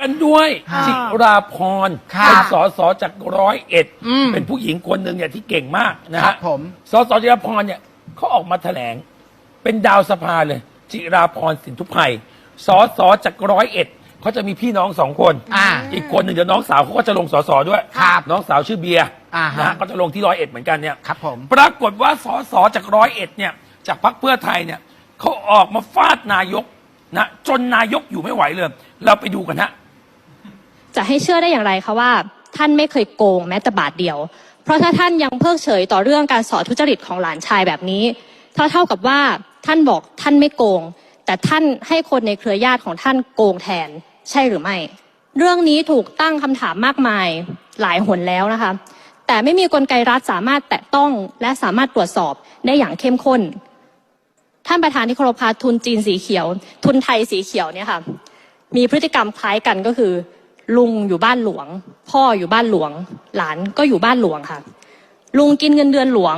กันด้วยค่ะจิราพรครับเป็นสสจากร้อยเอ็ดอืมเป็นผู้หญิงคนหนึ่งเนี่ยที่เก่งมากนะครัฮะบผม สสจิราพรเนี่ยเขาออกมาแถลง เป็นดาวสภาเลย จิราพรสินทุพไพรสสจากร้อยเอ็ดเขาจะมีพี่น้องสองคนอ่า อีกคนหนึ่งเดี๋ยวน้องสาวเขาก็จะลงสสด้วยครับ น้องสาวชื่อเบียร์ อ่าฮะ นะฮะก็จะลงที่ร้อยเอ็ดเหมือนกันเนี่ย ครับผม ปรากฏว่าสสจากร้อยเอ็ดเนี่ย จากพรรคเพื่อไทยเนี่ยเขาออกมาฟาดนายกนะจนนายกอยู่ไม่ไหวเลย เราไปดูกันฮะ จะให้เชื่อได้อย่างไรคะว่า ท่านไม่เคยโกงแม้แต่บาทเดียว เพราะถ้าท่านยังเพิกเฉยต่อเรื่องการสอทุจริตของหลานชายแบบนี้เท่าเท่ากับว่าท่านบอกท่านไม่โกง แต่ท่านให้คนในเครือญาติของท่านโกงแทน ใช่หรือไม่ เรื่องนี้ถูกตั้งคำถามมากมายหลายหนแล้วนะคะ แต่ไม่มีกลไกรัฐสามารถแตะต้องและสามารถตรวจสอบได้อย่างเข้มข้น ท่านประธานที่เคารพคะทุนจีนสีเขียว ทุนไทยสีเขียวเนี่ยค่ะมีพฤติกรรมคล้ายกันก็คือ ลุงอยู่บ้านหลวง พ่ออยู่บ้านหลวง หลานก็อยู่บ้านหลวงค่ะ ลุงกินเงินเดือนหลวง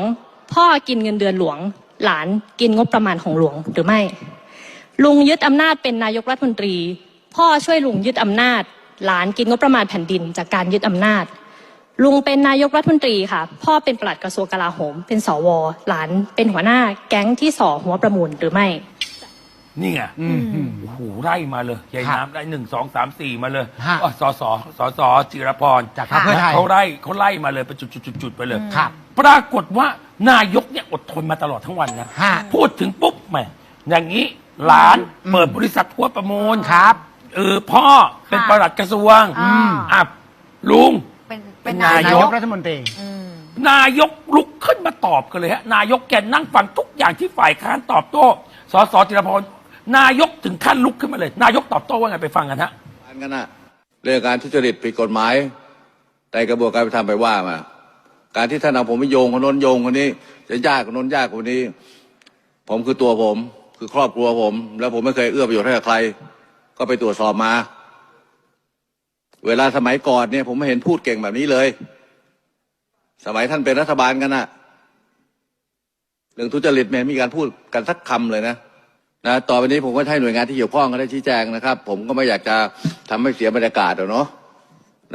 พ่อกินเงินเดือนหลวง หลานกินงบประมาณของหลวงหรือไม่ ลุงยึดอำนาจเป็นนายกรัฐมนตรี พ่อช่วยลุงยึดอำนาจ หลานกินงบประมาณแผ่นดินจากการยึดอำนาจ ลุงเป็นนายกรัฐมนตรีค่ะ พ่อเป็นปลัดกระทรวงกลาโหม เป็นสว หลานเป็นหัวหน้าแก๊งที่สอหัวประมูลหรือไม่ นี่ไงอืมอืม โอ้โหไล่มาเลยยายครับน้ำได้หนึ่งสองสามสี่มาเลยฮะอ๋อสสสสจิรพรจากพรรคเพื่อไทยเขาไล่เขาไล่มาเลยเป็นจุดๆๆๆไปเลยครับปรากฏว่านายกเนี่ยอดทนมาตลอดทั้งวันนะฮะพูดถึงปุ๊บแหมอย่างนี้หลานอืมเปิดบริษัททัวร์ประมูลครับ เออพ่อเป็นค่ะปลัดกระทรวงอ่า อะลุง เป็นเป็นนานายยกกรัฐมนตรี อืม นายกลุกขึ้นมาตอบกันเลยฮะ นายกแกนั่งฟังทุกอย่างที่ฝ่ายค้านตอบโต้สสจิรพรนายกถึงขั้นลุกขึ้นมาเลย นายกตอบโต้ว่าไงไปฟังกันฮะ อันกันนะเรื่องการทุจริตผิดกฎหมายในกระบวนการไปทำไปว่ามา การที่ท่านเอาผมไปโยงคนโน้นโยงคนนี้ จะยากคนโน้นยากคนนี้ ผมคือตัวผม คือครอบครัวผม แล้วผมไม่เคยเอื้อประโยชน์ให้กับใคร ก็ไปตรวจสอบมา เวลาสมัยก่อนเนี่ย ผมไม่เห็นพูดเก่งแบบนี้เลย สมัยท่านเป็นรัฐบาลกันนะเรื่องทุจริตไม่มีการพูดกันสักคำเลยนะนะต่อไปนี้ผมก็ให้หน่วยงานที่เกี่ยวข้องเขาได้ชี้แจงนะครับ ผมก็ไม่อยากจะทำให้เสียบรรยากาศหรอกเนาะ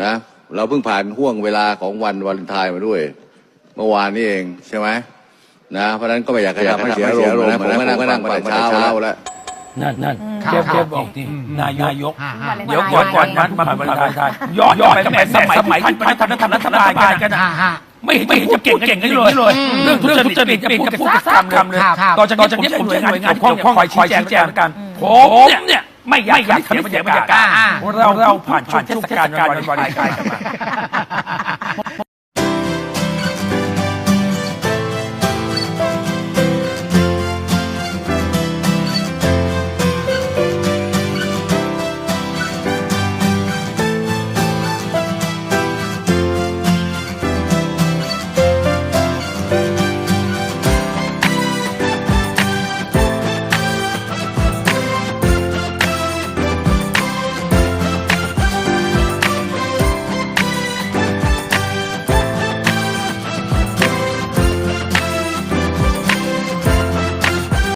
นะเราเพิ่งผ่านห่วงเวลาของวันวาเลนไทน์มาด้วย เมื่อวานนี้เองใช่ไหมนะเพราะนั้นก็ไม่อยากขยับให้เสียอารมณ์นะผมก็นั่งฟังมาแต่เช้าแล้วนั่นนั่น เทียบครับเทียบบอกนี่อืมนายกฮะฮะเดี๋ยวก่อนก่อนนั้นมาผ่านบรรยายย้อนย้อนไปแม่สมัยที่ท่านประธานรัฐรัฐบาลกันนะฮะฮะไม่เห็นไม่เห็นจะเก่งเก่งกันเลยเลยเรื่องทุจริตจะพูดจะพูดจะพูดคำเลยครับต่อจากนี้ต่อจากนี้ผมจะให้หน่วยงานที่เกี่ยวข้องคอยชี้แจงกันผมเนี่ยไม่อยากให้เสียบรรยากาศอ่าเราเราผ่านช่วงเทศกาลวันวาเลนไทน์กันมา